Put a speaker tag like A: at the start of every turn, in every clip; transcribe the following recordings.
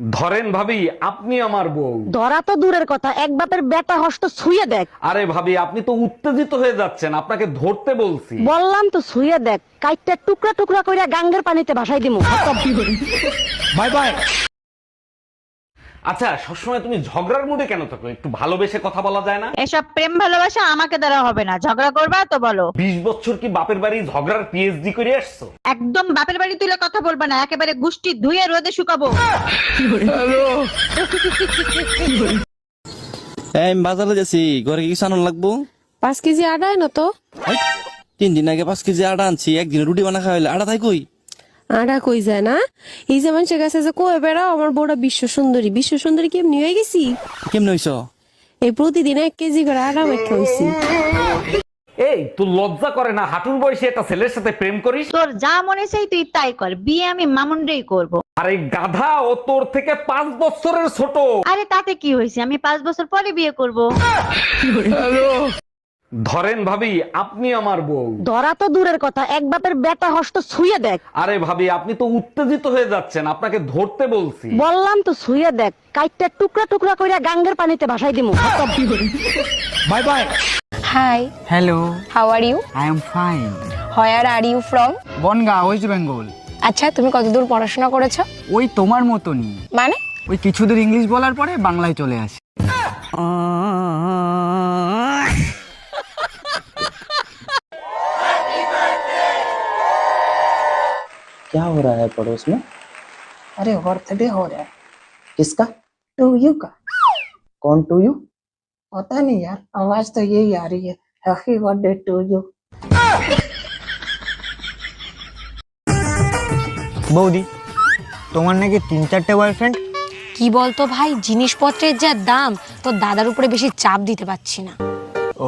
A: ধরেন ভাবি আপনি আমার বউ।
B: ধরা তো দূরের কথা এক বাপের বেটা হস্ত ছুঁয়ে দেখ।
A: আরে ভাবি আপনি তো উত্তেজিত হয়ে যাচ্ছেন আপনাকে ধরতে বলছি।
B: বললাম তো ছুঁয়ে দেখ কাইটটা টুকরা টুকরা কইরা গাঙ্গের পানিতে ভাসাই দিমু।
A: Bye bye. আচ্ছা সবসময় তুমি ঝগড়ার মুডে কেন থাকো? একটু ভালোবেসে কথা বলা যায় না?
C: এসব প্রেম ভালোবাসা আমাকে দ্বারা হবে না। ঝগড়া করবা তো বলো।
A: বিশ বছর কি বাপের বাড়ি ঝগড়ার পিএইচডি করে আসছো?
C: একদম বাপের বাড়ি তুলে কথা বলবা না একেবারে গুষ্টি ধুয়ে রোদে শুকাবো।
D: এই আমি বাজারে যাচ্ছি। ঘরে কি কিছু আনার লাগবো?
E: পাঁচ কেজি আটা না তো।
D: তিন দিন আগে পাঁচ কেজি আটা আনছি। একদিন রুটি বানা খাওয়াইলে আটা তাই কই?
E: আটা কই যায় না? এই যে মানুষের কাছে যে কয়ে বেড়াও আমার বউটা বিশ্ব সুন্দরী। বিশ্ব সুন্দরী কেমনি হয়ে গেছি?
D: কেমনে হইছ?
E: এই প্রতিদিন এক কেজি করে আটা মেখে হয়েছি
A: এই তুই লজ্জা করে না? হাঁটুর বয়সে একটা ছেলের সাথে প্রেম করিস?
C: তোর যা মনে চাই তুই তাই কর। বিয়ে আমি মামুনরেই করব।
A: আরে গাধা ও তোর থেকে পাঁচ বছরের ছোট।
C: আরে তাতে কি হয়েছে? আমি পাঁচ বছর পরে বিয়ে করব।
A: ধরেন ভাবি আপনি আমার বউ।
B: ধরা তো দূরের কথা এক বাপের বেটা হস্ত ছুঁয়ে দেখ।
A: আরে ভাবি আপনি তো উত্তেজিত হয়ে যাচ্ছেন আপনাকে ধরতে বলছি।
B: বললাম তো ছুঁয়ে দেখ কাইটটা টুকরা টুকরা কইরা গাঙ্গের পানিতে ভাসাই দিমু।
A: Bye bye.
F: Hi,
G: Hello,
F: how are you?
G: I am fine.
F: Where are you from
G: Bangaon West Bengal
F: আচ্ছা তুমি কতদূর পড়াশোনা করেছ?
G: ওই তোমার মতনই।
F: মানে?
G: ওই কিছুদূর ইংলিশ বলার পরে বাংলায় চলে আসে।
H: क्या हो रहा है पड़ोस में
I: अरे बर्थडे हो रहा है
H: किसका
I: टू यू का
H: कौन टू यू
I: पता नहीं यार आवाज तो यही आ रही है हैप्पी बर्थडे टू यू
G: বৌদি তোমার নাকি তিন চারটে বয়ফ্রেন্ড
J: কি বলতো ভাই জিনিসপত্রের যা দাম তোর দাদার উপরে বেশি চাপ দিতে পারছি না
G: ও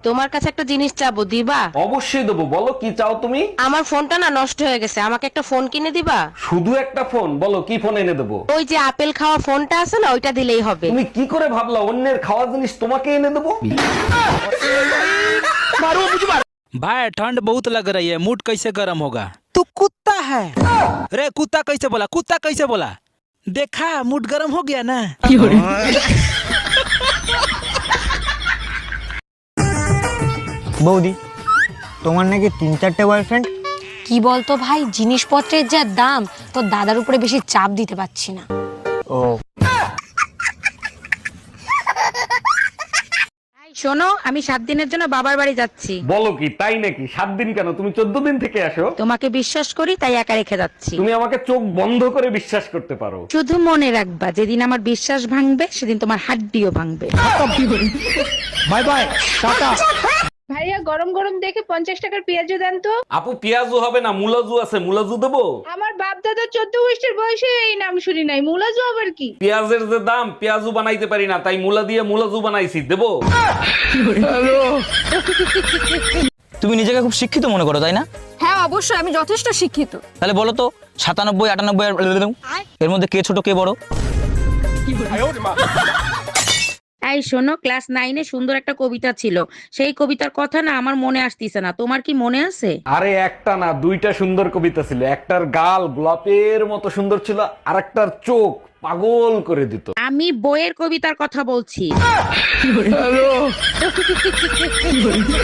E: তোমার কাছে একটা জিনিস চাবো দিবা
A: অবশ্যই দেবো বলো কি চাও তুমি
E: আমার ফোনটা না নষ্ট হয়ে গেছে আমাকে একটা ফোন কিনে দিবা
A: শুধু একটা ফোন বলো কি ফোন এনে দেবো
E: ওই যে আপেল খাওয়া ফোনটা আছে না ওইটা দিলেই হবে
A: তুমি কি করে ভাবলা অন্যের খাওয়া জিনিস তোমাকে এনে দেবো
K: भाई ठंड बहुत लग रही है मूड कैसे गर्म होगा तू कुत्ता है रे कुत्ता कैसे बोला कुत्ता कैसे बोला देखा मूड गर्म हो गया ना
G: বৌদি তোমার নাকি তিন চারটে বয়ফ্রেন্ড
J: কি বলতো ভাই জিনিসপত্রের যা দাম তোর দাদার উপরে বেশি চাপ দিতে পারছি না।
G: ও।
E: শোনো আমি সাত দিনের জন্য বাবার বাড়ি যাচ্ছি।
A: বলো কি তাই নাকি? সাত দিন কেন? তুমি চোদ্দ দিন থেকে আসো।
E: তোমাকে বিশ্বাস করি তাই একা রেখে যাচ্ছি।
A: তুমি আমাকে চোখ বন্ধ করে বিশ্বাস করতে পারো।
E: শুধু মনে রাখবা যেদিন আমার বিশ্বাস ভাঙবে সেদিন তোমার হাড্ডিও ভাঙবে।
A: বাই বাই টাটা।
L: গরম গরম দেখে পঞ্চাশ টাকার পেঁয়াজু দেন তো।
A: আপু পেঁয়াজু হবে না মুলাজু আছে মুলাজু দেবো?
L: আমার বাপ দাদা চোদ্দ বৈশের বয়সে এই নাম শুনি নাই মুলাজু আবার কি?
A: পেঁয়াজের যে দাম পেঁয়াজু বানাইতে পারি না তাই মুলা দিয়ে মুলাজু বানাইছি দেবো?
D: তুমি নিজেকে খুব শিক্ষিত মনে করো তাই না?
F: হ্যাঁ অবশ্যই আমি যথেষ্ট শিক্ষিত।
D: তাহলে বলো তো সাতানব্বই আটানব্বই এর মধ্যে কে ছোট কে বড়?
E: এই শোনো ক্লাস নাইনে সুন্দর একটা কবিতা ছিল। সেই কবিতার কথা না আমার মনে আসতেছে না। তোমার কি মনে আছে?
A: আরে একটা না দুইটা সুন্দর কবিতা ছিল। একটার গাল গোলাপের মতো সুন্দর ছিল আর একটার চোখ পাগল করে দিত।
E: আমি বইয়ের কবিতার কথা বলছি।